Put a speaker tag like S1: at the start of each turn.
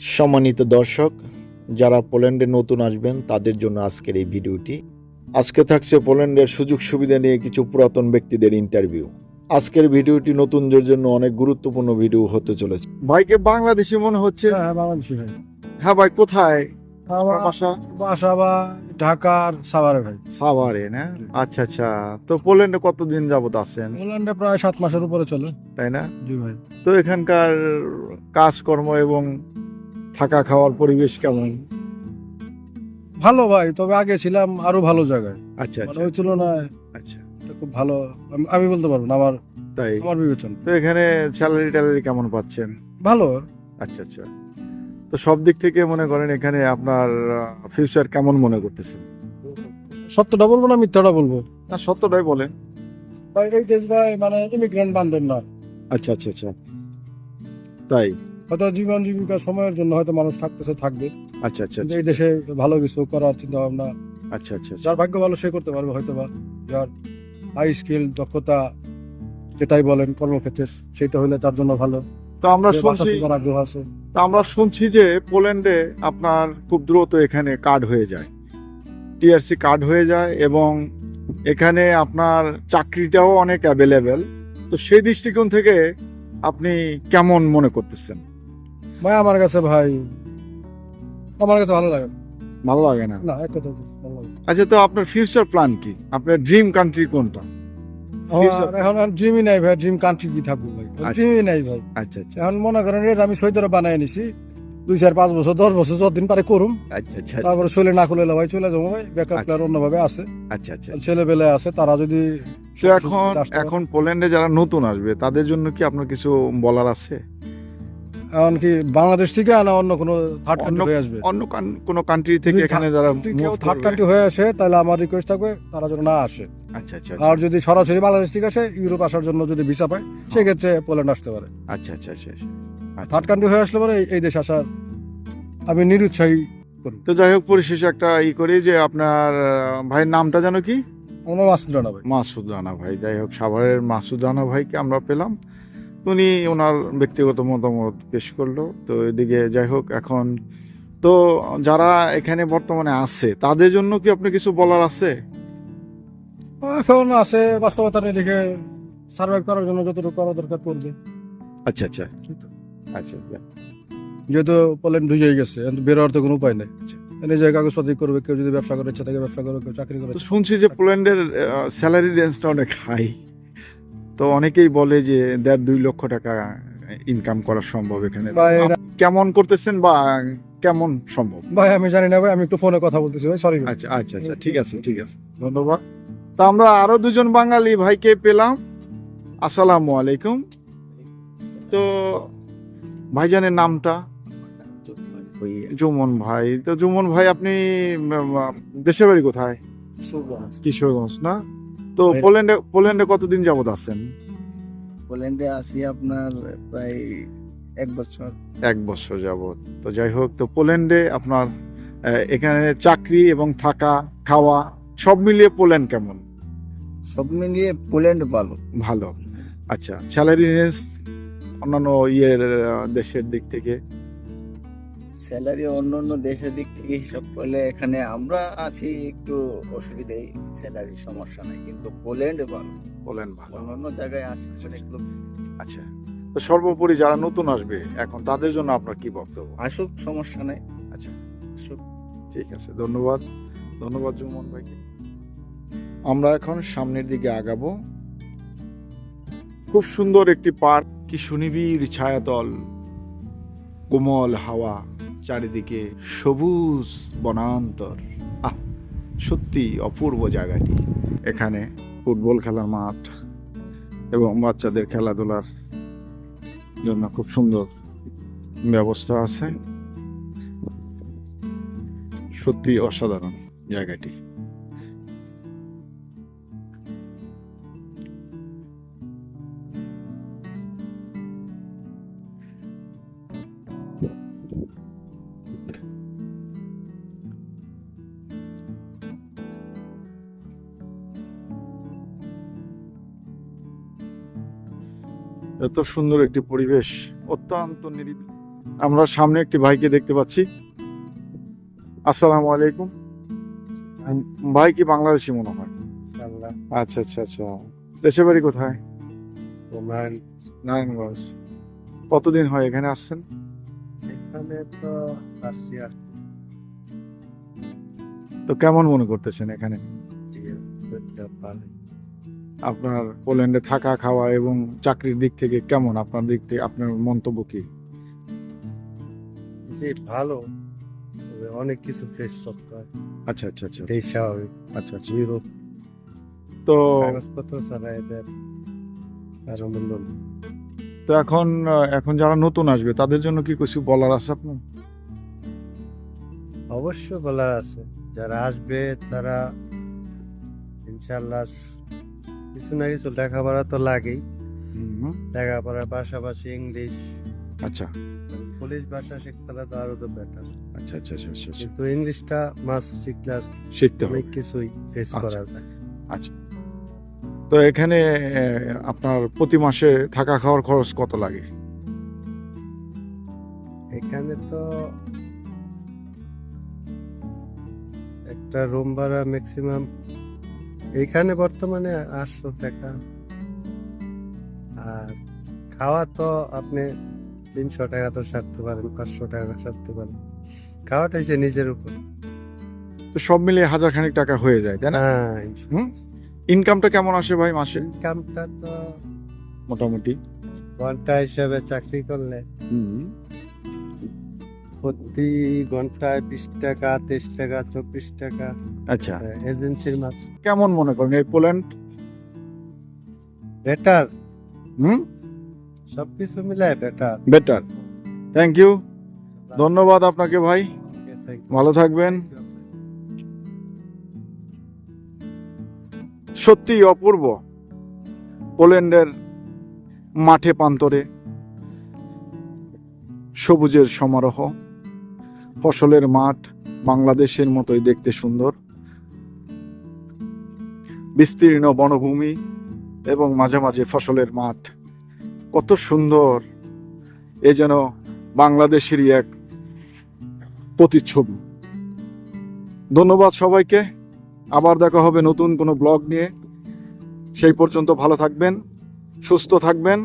S1: সম্মানিত দর্শক যারা পোল্যান্ডে নতুন আসবেন তাদের জন্য আজকের এই ভিডিওটি। আজকে থাকছে পোল্যান্ডের সুযোগ সুবিধা নিয়ে কিছু পুরাতন ব্যক্তিদের ইন্টারভিউ। আজকের ভিডিওটি নতুনদের জন্য অনেক গুরুত্বপূর্ণ ভিডিও হতে চলেছে। ভাইকে বাংলাদেশি মনে হচ্ছে?
S2: হ্যাঁ বাংলাদেশি ভাই।
S1: হ্যাঁ ভাই কোথায়?
S2: আমার
S1: বাসা
S2: বাসা? বা ঢাকার সাভারে ভাই।
S1: সাভারে না? আচ্ছা আচ্ছা। তো পোল্যান্ডে কতদিন যাবত আছেন?
S2: ইংল্যান্ডে প্রায় সাত মাসের উপরে চলে।
S1: তাই না?
S2: জি ভাই।
S1: তো এখানকার কাজকর্ম এবং থাকা খাওয়ার পরিবেশ কেমন?
S2: ভালো ভাই তবে আগে ছিলাম আরও ভালো জায়গায়।
S1: আচ্ছা
S2: মানে
S1: আচ্ছা।
S2: ওই তুলনায়
S1: আচ্ছা।
S2: এটা খুব ভালো। আমি- আমি বলতে পারব না আমার
S1: তাই?
S2: আমার বিবেচনা।
S1: তো এখানে স্যালারি ট্যালারি কেমন পাচ্ছেন?
S2: ভালো।
S1: আচ্ছা আচ্ছা। তো সব দিক থেকে মনে করেন এখানে আপনার ফিউচার কেমন মনে করতেছেন?
S2: সত্যটা বলব না মিথ্যাটা বলব?
S1: না সত্যটাই বলেন।
S2: ভাই এই দেশ ভাই মানে ইমিগ্রেন্ট বান্ধব না
S1: আচ্ছা আচ্ছা আচ্ছা। তাই?
S2: হয়তো জীবন জীবিকা সময়ের জন্য হয়তো মানুষ থাকতেছে থাকবে।
S1: আচ্ছা আচ্ছা আচ্ছা।
S2: এই দেশে ভালো কিছু করার চিন্তা ভাবনা
S1: আচ্ছা আচ্ছা আচ্ছা।
S2: যার ভাগ্য ভালো সে করতে পারবে হয়তো বা যার হাই স্কিল দক্ষতা যেটাই বলেন কর্মক্ষেত্রে সেটা হলে তার জন্য ভালো।
S1: তো আমরা শুনছি
S2: আগ্রহ আছে।
S1: তো আমরা শুনছি যে পোল্যান্ডে আপনার খুব দ্রুত এখানে কার্ড হয়ে যায়। টিআরসি কার্ড হয়ে যায় এবং এখানে আপনার চাকরিটাও অনেক অ্যাভেলেবেল তো সেই দৃষ্টিকোণ থেকে আপনি কেমন মনে করতেছেন?
S2: ভাই আমার কাছে ভাই আমার কাছে ভালো লাগে
S1: ভালো লাগে না?
S2: না এক কথা ভালো লাগে
S1: আচ্ছা তো আপনার ফিউচার প্ল্যান কি? আপনার ড্রিম কান্ট্রি কোনটা?
S2: এখন ড্রিমই নাই ভাই ড্রিম কান্ট্রি কি থাকব ভাই?
S1: আচ্ছা।
S2: ড্রিমই নাই ভাই।
S1: আচ্ছা আচ্ছা।
S2: এখন মনে করেন এটা আমি সৈতরে বানাই নিছি। দুই চার পাঁচ বছর দশ বছর যতদিন পারে করুম।
S1: আচ্ছা আচ্ছা
S2: তারপরে চলে না খুলে ভাই চলে যাব ভাই। ব্যাকআপ
S1: আচ্ছা।
S2: প্লেয়ার অন্যভাবে আছে।
S1: আচ্ছা আচ্ছা
S2: ছেলে বেলে আছে তারা যদি
S1: এখন এখন পোল্যান্ডে যারা নতুন আসবে তাদের জন্য কি আপনার কিছু বলার আছে?
S2: এখন কি বাংলাদেশ থেকে না অন্য কোনো থার্ড কান্ট্রি হয়ে আসবে।
S1: অন্য কোনো কান্ট্রি থেকে এখানে যারা
S2: কেউ থার্ড
S1: করবে-
S2: কান্ট্রি হয়ে আসে তাহলে আমার রিকোয়েস্ট থাকবে তারা যেন না আসে।
S1: আচ্ছা আচ্ছা
S2: আর যদি সরাসরি বাংলাদেশ থেকে আসে ইউরোপ আসার জন্য যদি ভিসা পায় সেক্ষেত্রে পোল্যান্ড আসতে পারে।
S1: আচ্ছা আচ্ছা আচ্ছা আচ্ছা। আচ্ছা।
S2: থার্ড কান্ট্রি হয়ে আসলে পরে এই- দেশ আসার আমি নিরুৎসাহী করি
S1: তো যাই হোক পরিশেষে একটা ই করি যে আপনার ভাইয়ের নামটা যেন কি?
S2: কোনো মাসুদ রানা ভাই।
S1: মাসুদ রানা ভাই। যাই হোক সাভারের মাসুদ রানা ভাইকে আমরা পেলাম। উনি ওনার ব্যক্তিগত মতামত পেশ করল। তো এদিকে যাই হোক এখন তো যারা এখানে বর্তমানে আছে তাদের জন্য কি আপনি কিছু বলার আছে?
S2: এখন আছে বাস্তবতা নিয়ে দেখে সার্ভাইভ করার জন্য যতটুকু করা দরকার করবে।
S1: আচ্ছা আচ্ছা। আচ্ছা আচ্ছা।
S2: যেহেতু পোল্যান্ড ঢুকে গেছে এখন তো কোনো উপায় নেই।
S1: আচ্ছা।
S2: নিজের কাগজপাতি করবে কেউ যদি ব্যবসা করে ইচ্ছা থাকে ব্যবসা করবে কেউ চাকরি করে।
S1: শুনছি যে পোল্যান্ডের স্যালারি রেঞ্জটা অনেক হাই তো অনেকেই বলে যে দেড় দুই লক্ষ টাকা ইনকাম করা সম্ভব এখানে।
S2: ভাই
S1: কেমন করতেছেন বা কেমন সম্ভব?
S2: ভাই আমি জানি না ভাই আমি একটু ফোনে কথা বলতেছি ভাই সরি
S1: আচ্ছা আচ্ছা আচ্ছা ঠিক আছে ঠিক আছে ধন্যবাদ। তা আমরা আরও দুজন বাঙালি ভাইকে পেলাম। আসসালামু আলাইকুম। তো ভাইজানের নামটা? জুমন ভাই। তো জুমন ভাই আপনি দেশের বাড়ি কোথায়? কিশোরগঞ্জ না? তো পোল্যান্ডে পোল্যান্ডে কতদিন যাবত আছেন?
S3: পোল্যান্ডে আছি আপনার প্রায় এক বছর।
S1: এক বছর যাবত। তো যাই হোক তো পোল্যান্ডে আপনার এখানে চাকরি এবং থাকা খাওয়া সব মিলিয়ে পোল্যান্ড কেমন?
S3: সব মিলিয়ে পোল্যান্ড ভালো।
S1: ভালো। আচ্ছা স্যালারি অন্যান্য ইয়ের দেশের দিক থেকে?
S3: স্যালারি অন্য অন্য দেশের দিক থেকে হিসাব করলে এখানে আমরা আছি একটু অসুবিধাই স্যালারি সমস্যা নাই। কিন্তু পোল্যান্ড ভালো
S1: পোল্যান্ড ভালো।
S3: অন্য অন্য জায়গায় আছে
S1: আচ্ছা,
S3: অনেকগুলো।
S1: আচ্ছা। তো সর্বোপরি যারা নতুন আসবে এখন তাদের জন্য আপনার কি বক্তব্য?
S3: আসুক সমস্যা নাই।
S1: আচ্ছা।
S3: আসুক।
S1: ঠিক আছে ধন্যবাদ। ধন্যবাদ জুমন ভাইকে। আমরা এখন সামনের দিকে আগাবো। খুব সুন্দর একটি পার্ক কি সুনিবিড় ছায়াতল কোমল হাওয়া। চারিদিকে সবুজ বনান্তর। আহ, সত্যি অপূর্ব জায়গাটি। এখানে ফুটবল খেলার মাঠ এবং বাচ্চাদের খেলাধুলার জন্য খুব সুন্দর ব্যবস্থা আছে। সত্যি অসাধারণ জায়গাটি। এত সুন্দর একটি পরিবেশ অত্যন্ত নিরিবিলি। আমরা সামনে একটি ভাইকে দেখতে পাচ্ছি। আসসালামু আলাইকুম। ভাই কি বাংলাদেশি মনে হয়? আচ্ছা আচ্ছা আচ্ছা। দেশের বাড়ি কোথায়? নারায়ণগঞ্জ। কতদিন হয় এখানে আসছেন?
S2: এখানে তো আসছি
S1: তো কেমন মনে করতেছেন এখানে? আপনার পোল্যান্ডে থাকা খাওয়া এবং চাকরির দিক থেকে কেমন? আপনার দিক থেকে আপনার মন্তব্য কি?
S4: ভালো। অনেক কিছু ফেস করতে হয়।
S1: আচ্ছা আচ্ছা আচ্ছা
S4: এটাই স্বাভাবিক।
S1: আচ্ছা আচ্ছা।
S4: ইউরোপ
S1: তো
S4: কাগজপত্র ছাড়া এদের আরও মূল্য
S1: তো এখন এখন যারা নতুন আসবে তাদের জন্য কি কিছু বলার আছে আপনার?
S4: অবশ্য বলার আছে। যারা আসবে তারা ইনশাল্লাহ কিছু না কিছু লেখাপড়া তো লাগেই। লেখাপড়ার পাশাপাশি ইংলিশ।
S1: আচ্ছা।
S4: পুলিশ ভাষা শিখতে হলে তো আরও তো বেটার
S1: আচ্ছা আচ্ছা আচ্ছা আচ্ছা, আচ্ছা।
S4: কিন্তু ইংলিশটা মাস শিখলে
S1: শিখতে হবে।
S4: অনেক কিছুই ফেস
S1: আচ্ছা।
S4: করা যায়।
S1: তো এখানে আপনার প্রতি মাসে থাকা খাওয়ার খরচ কত লাগে?
S4: এখানে তো একটা রুম ভাড়া ম্যাক্সিমাম এখানে বর্তমানে আটশো টাকা। আর খাওয়া তো আপনি তিনশো টাকা তো সারতে পারেন পাঁচশো টাকা সারতে পারেন। খাওয়াটাই যে নিজের উপর।
S1: তো সব মিলিয়ে হাজার খানিক টাকা হয়ে যায় তাই না?
S4: হ্যাঁ
S1: হুম? ইনকামটা কেমন আসে ভাই মাসে?
S4: ইনকামটা তো
S1: মোটামুটি।
S4: ঘণ্টা হিসাবে চাকরি করলে প্রতি ঘন্টায় বিশ টাকা তেইশ টাকা চব্বিশ টাকা।
S1: আচ্ছা।
S4: এজেন্সির মাছ
S1: কেমন মনে করেন এই পোল্যান্ড?
S4: বেটার
S1: হুম?
S4: সবকিছু মিলায় বেটার
S1: বেটার থ্যাংক ইউ ধন্যবাদ আপনাকে ভাই। ভালো থাকবেন। সত্যি অপূর্ব পোল্যান্ডের মাঠে প্রান্তরে সবুজের সমারোহ ফসলের মাঠ বাংলাদেশের মতোই দেখতে সুন্দর। বিস্তীর্ণ বনভূমি এবং মাঝে মাঝে ফসলের মাঠ। কত সুন্দর এ যেন বাংলাদেশেরই এক প্রতিচ্ছবি। ধন্যবাদ সবাইকে। আবার দেখা হবে নতুন কোনো ব্লগ নিয়ে। সেই পর্যন্ত ভালো থাকবেন, সুস্থ থাকবেন।